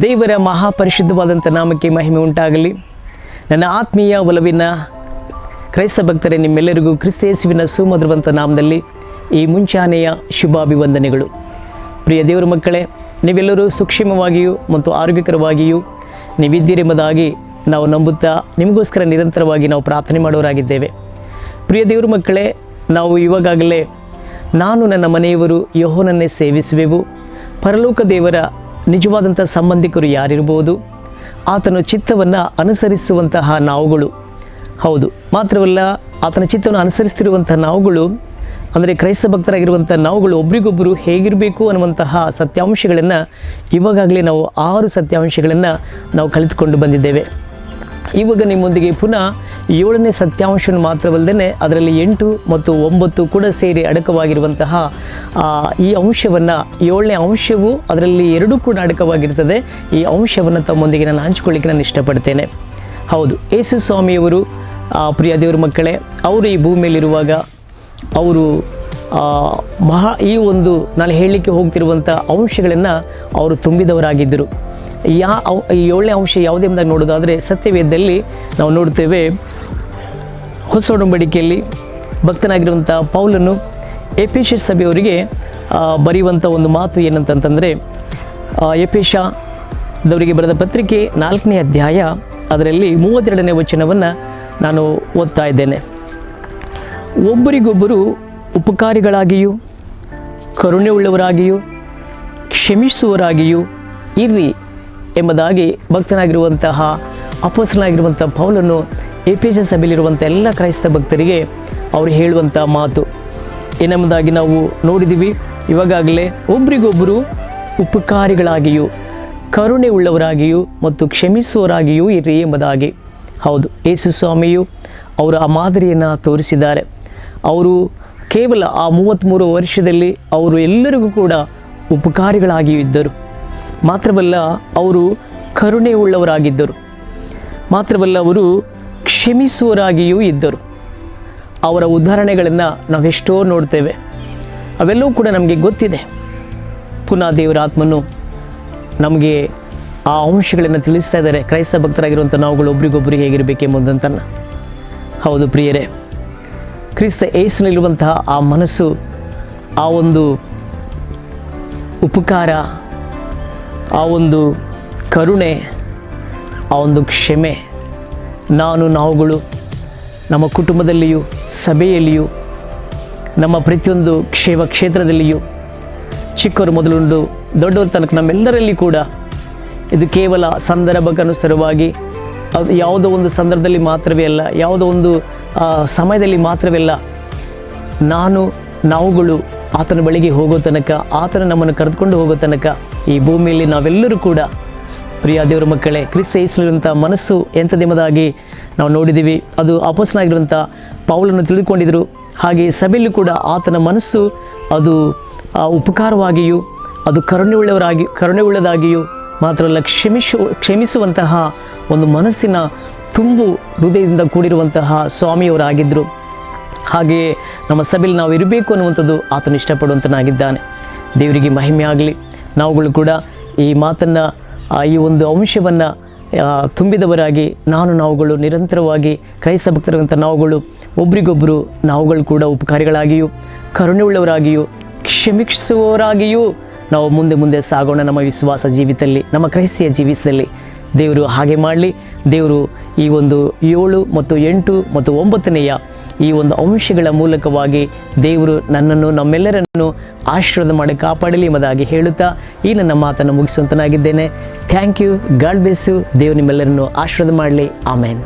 ದೇವರ ಮಹಾಪರಿಶುದ್ಧವಾದಂಥ ನಾಮಕ್ಕೆ ಮಹಿಮೆ ಉಂಟಾಗಲಿ. ನನ್ನ ಆತ್ಮೀಯ ಒಲವಿನ ಕ್ರೈಸ್ತ ಭಕ್ತರೇ, ನಿಮ್ಮೆಲ್ಲರಿಗೂ ಕ್ರಿಸ್ತೇಸುವಿನ ಸುಮಧುರವಂತ ನಾಮದಲ್ಲಿ ಈ ಮುಂಚಾನೆಯ ಶುಭಾಭಿವಂದನೆಗಳು. ಪ್ರಿಯ ದೇವರ ಮಕ್ಕಳೇ, ನೀವೆಲ್ಲರೂ ಸೂಕ್ಷ್ಮವಾಗಿಯೂ ಮತ್ತು ಆರೋಗ್ಯಕರವಾಗಿಯೂ ನೀವಿದ್ದೀರೆಂಬುದಾಗಿ ನಾವು ನಂಬುತ್ತಾ ನಿಮಗೋಸ್ಕರ ನಿರಂತರವಾಗಿ ನಾವು ಪ್ರಾರ್ಥನೆ ಮಾಡೋರಾಗಿದ್ದೇವೆ. ಪ್ರಿಯ ದೇವರ ಮಕ್ಕಳೇ, ನಾವು ಇವಾಗಾಗಲೇ ನಾನು ನನ್ನ ಮನೆಯವರು ಯಹೋನನ್ನೇ ಸೇವಿಸುವೆವು. ಪರಲೋಕ ದೇವರ ನಿಜವಾದಂಥ ಸಂಬಂಧಿಕರು ಯಾರಿರ್ಬೋದು? ಆತನ ಚಿತ್ತವನ್ನು ಅನುಸರಿಸುವಂತಹ ನಾವುಗಳು. ಹೌದು, ಮಾತ್ರವಲ್ಲ ಆತನ ಚಿತ್ತವನ್ನು ಅನುಸರಿಸ್ತಿರುವಂಥ ನಾವುಗಳು, ಅಂದರೆ ಕ್ರೈಸ್ತ ಭಕ್ತರಾಗಿರುವಂಥ ನಾವುಗಳು ಒಬ್ರಿಗೊಬ್ಬರು ಹೇಗಿರಬೇಕು ಅನ್ನುವಂತಹ ಸತ್ಯಾಂಶಗಳನ್ನು ಇವಾಗಲೇ ನಾವು ಆರು ಸತ್ಯಾಂಶಗಳನ್ನು ನಾವು ಕಲಿತುಕೊಂಡು ಬಂದಿದ್ದೇವೆ. ಇವಾಗ ನಿಮ್ಮೊಂದಿಗೆ ಪುನಃ ಏಳನೇ ಸತ್ಯಾಂಶವನ್ನು ಮಾತ್ರವಲ್ಲದೆ ಅದರಲ್ಲಿ ಎಂಟು ಮತ್ತು ಒಂಬತ್ತು ಕೂಡ ಸೇರಿ ಅಡಕವಾಗಿರುವಂತಹ ಈ ಅಂಶವನ್ನು, ಏಳನೇ ಅಂಶವು ಅದರಲ್ಲಿ ಎರಡೂ ಕೂಡ ಅಡಕವಾಗಿರ್ತದೆ. ಈ ಅಂಶವನ್ನು ತಮ್ಮೊಂದಿಗೆ ನಾನು ಹಂಚಿಕೊಳ್ಳಿಕ್ಕೆ ನಾನು ಇಷ್ಟಪಡ್ತೇನೆ. ಹೌದು, ಯೇಸು ಸ್ವಾಮಿಯವರು ಪ್ರಿಯ ದೇವರ ಮಕ್ಕಳೇ, ಅವರು ಈ ಭೂಮಿಯಲ್ಲಿರುವಾಗ ಅವರು ಮಹಾ, ಈ ಒಂದು ನಾನು ಹೇಳಲಿಕ್ಕೆ ಹೋಗ್ತಿರುವಂಥ ಅಂಶಗಳನ್ನು ಅವರು ತುಂಬಿದವರಾಗಿದ್ದರು. ಯಾ ಏಳನೇ ಅಂಶ ಯಾವುದೇ ಎಂಬುದಾಗಿ ನೋಡೋದಾದರೆ ಸತ್ಯವೇದದಲ್ಲಿ ನಾವು ನೋಡ್ತೇವೆ ಹೊಸ ಒಡಂಬಡಿಕೆಯಲ್ಲಿ ಭಕ್ತನಾಗಿರುವಂಥ ಪೌಲನ್ನು ಎಪೇಷ ಸಭೆಯವರಿಗೆ ಬರೆಯುವಂಥ ಒಂದು ಮಾತು ಏನಂತಂತಂದರೆ ಎಪೇಷದವರಿಗೆ ಬರೆದ ಪತ್ರಿಕೆ ನಾಲ್ಕನೇ ಅಧ್ಯಾಯ, ಅದರಲ್ಲಿ ಮೂವತ್ತೆರಡನೇ ವಚನವನ್ನು ನಾನು ಓದ್ತಾ ಇದ್ದೇನೆ. ಒಬ್ಬರಿಗೊಬ್ಬರು ಉಪಕಾರಿಗಳಾಗಿಯೂ ಕರುಣೆ ಉಳ್ಳವರಾಗಿಯೂ ಕ್ಷಮಿಸುವರಾಗಿಯೂ ಇರ್ರಿ ಎಂಬುದಾಗಿ ಭಕ್ತನಾಗಿರುವಂತಹ ಅಪಸನಾಗಿರುವಂಥ ಪೌಲನ್ನು ಎಪಿಜ ಸಭೆಯಲ್ಲಿರುವಂಥ ಎಲ್ಲ ಕ್ರೈಸ್ತ ಭಕ್ತರಿಗೆ ಅವರು ಹೇಳುವಂಥ ಮಾತು. ಏನೆಂಬುದಾಗಿ ನಾವು ನೋಡಿದ್ದೀವಿ ಇವಾಗಲೇ ಒಬ್ರಿಗೊಬ್ಬರು ಉಪಕಾರಿಗಳಾಗಿಯೂ ಕರುಣೆ ಉಳ್ಳವರಾಗಿಯೂ ಮತ್ತು ಕ್ಷಮಿಸುವವರಾಗಿಯೂ ಇರಿ ಎಂಬುದಾಗಿ. ಹೌದು, ಯೇಸು ಸ್ವಾಮಿಯು ಅವರು ಆ ಮಾದರಿಯನ್ನು ತೋರಿಸಿದ್ದಾರೆ. ಅವರು ಕೇವಲ ಆ ಮೂವತ್ತ್ಮೂರು ವರ್ಷದಲ್ಲಿ ಅವರು ಎಲ್ಲರಿಗೂ ಕೂಡ ಉಪಕಾರಿಗಳಾಗಿಯೂ ಇದ್ದರು. ಮಾತ್ರವಲ್ಲ, ಅವರು ಕರುಣೆ ಉಳ್ಳವರಾಗಿದ್ದರು ಮಾತ್ರವಲ್ಲ, ಅವರು ಕ್ಷಮಿಸುವರಾಗಿಯೂ ಇದ್ದರು. ಅವರ ಉದಾಹರಣೆಗಳನ್ನು ನಾವೆಷ್ಟೋ ನೋಡ್ತೇವೆ. ಅವೆಲ್ಲವೂ ಕೂಡ ನಮಗೆ ಗೊತ್ತಿದೆ. ಪುನಃ ದೇವರ ಆತ್ಮನು ನಮಗೆ ಆ ಅಂಶಗಳನ್ನು ತಿಳಿಸ್ತಾ ಇದ್ದಾರೆ. ಕ್ರೈಸ್ತ ಭಕ್ತರಾಗಿರುವಂಥ ನಾವುಗಳು ಒಬ್ರಿಗೊಬ್ಬರು ಹೇಗಿರಬೇಕೆಂಬುದಂತನ್ನು. ಹೌದು ಪ್ರಿಯರೇ, ಕ್ರಿಸ್ತ ಏಸುನಲ್ಲಿರುವಂತಹ ಆ ಮನಸ್ಸು, ಆ ಒಂದು ಉಪಕಾರ, ಆ ಒಂದು ಕರುಣೆ, ಆ ಒಂದು ಕ್ಷಮೆ ನಾನು ನಾವುಗಳು, ನಮ್ಮ ಕುಟುಂಬದಲ್ಲಿಯೂ, ಸಭೆಯಲ್ಲಿಯೂ, ನಮ್ಮ ಪ್ರತಿಯೊಂದು ಕ್ಷೇಮ ಕ್ಷೇತ್ರದಲ್ಲಿಯೂ, ಚಿಕ್ಕವರು ಮೊದಲುಂಡು, ದೊಡ್ಡವರ ತನಕ ನಮ್ಮೆಲ್ಲರಲ್ಲಿ ಕೂಡ ಇದು ಕೇವಲ ಸಂದರ್ಭಕ್ಕನುಸಾರವಾಗಿ ಅದು ಯಾವುದೋ ಒಂದು ಸಂದರ್ಭದಲ್ಲಿ ಮಾತ್ರವೇ ಅಲ್ಲ, ಯಾವುದೋ ಒಂದು ಸಮಯದಲ್ಲಿ ಮಾತ್ರವೇ ಅಲ್ಲ, ನಾನು, ನಾವುಗಳು ಆತನ ಬಳಿಗೆ ಹೋಗೋ ತನಕ, ಆತನ ನಮ್ಮನ್ನು ಕರೆದುಕೊಂಡು ಹೋಗೋ ತನಕ ಈ ಭೂಮಿಯಲ್ಲಿ ನಾವೆಲ್ಲರೂ ಕೂಡ ಪ್ರಿಯ ದೇವರ ಮಕ್ಕಳೇ, ಕ್ರಿಸ್ತ ಯೇಸುವಿರುವಂಥ ಮನಸ್ಸು ಎಂಥದೆಂಬುದಾಗಿ ನಾವು ನೋಡಿದ್ದೀವಿ. ಅದು ಅಪೋಸನಾಗಿರುವಂಥ ಪೌಲನ್ನು ತಿಳಿದುಕೊಂಡಿದ್ದರು. ಹಾಗೆ ಸಭೆಯಲ್ಲೂ ಕೂಡ ಆತನ ಮನಸ್ಸು ಅದು ಉಪಕಾರವಾಗಿಯೂ, ಅದು ಕರುಣೆ ಉಳ್ಳವರಾಗಿ ಕರುಣೆ ಉಳ್ಳದಾಗಿಯೂ ಮಾತ್ರವಲ್ಲ, ಕ್ಷಮಿಸು, ಕ್ಷಮಿಸುವಂತಹ ಒಂದು ಮನಸ್ಸಿನ ತುಂಬು ಹೃದಯದಿಂದ ಕೂಡಿರುವಂತಹ ಸ್ವಾಮಿಯವರಾಗಿದ್ದರು. ಹಾಗೆಯೇ ನಮ್ಮ ಸಭೆಯಲ್ಲಿ ನಾವು ಇರಬೇಕು ಅನ್ನುವಂಥದ್ದು ಆತನು ಇಷ್ಟಪಡುವಂತನಾಗಿದ್ದಾನೆ. ದೇವರಿಗೆ ಮಹಿಮೆ ಆಗಲಿ ನಾವುಗಳು ಕೂಡ ಈ ಮಾತನ್ನು ಈ ಒಂದು ಅಂಶವನ್ನು ತುಂಬಿದವರಾಗಿ ನಾನು ನಾವುಗಳು, ನಿರಂತರವಾಗಿ ಕ್ರೈಸ್ತ ಭಕ್ತರಂಥ ನಾವುಗಳು ಒಬ್ರಿಗೊಬ್ಬರು ನಾವುಗಳು ಕೂಡ ಉಪಕಾರಿಗಳಾಗಿಯೂ, ಕರುಣೆಯುಳ್ಳವರಾಗಿಯೂ, ಕ್ಷಮಿಸುವವರಾಗಿಯೂ ನಾವು ಮುಂದೆ ಮುಂದೆ ಸಾಗೋಣ ನಮ್ಮ ವಿಶ್ವಾಸ ಜೀವಿತದಲ್ಲಿ, ನಮ್ಮ ಕ್ರೈಸ್ತಿಯ ಜೀವಿತದಲ್ಲಿ. ದೇವರು ಹಾಗೆ ಮಾಡಲಿ. ದೇವರು ಈ ಒಂದು ಏಳು ಮತ್ತು ಎಂಟು ಮತ್ತು ಒಂಬತ್ತನೆಯ ಈ ಒಂದು ಅಂಶಗಳ ಮೂಲಕವಾಗಿ ದೇವರು ನನ್ನನ್ನು, ನಮ್ಮೆಲ್ಲರನ್ನು ಆಶೀರ್ವಾದ ಮಾಡಿ ಕಾಪಾಡಲಿ ಎಂಬುದಾಗಿ ಹೇಳುತ್ತಾ ಈ ನನ್ನ ಮಾತನ್ನು ಮುಗಿಸುವಂತನಾಗಿದ್ದೇನೆ. ಥ್ಯಾಂಕ್ ಯು ಗಾಡ್ ಬೆಸ್ಸು ದೇವರು ನಿಮ್ಮೆಲ್ಲರನ್ನು ಆಶೀರ್ವಾದ ಮಾಡಲಿ. ಆಮೇನ್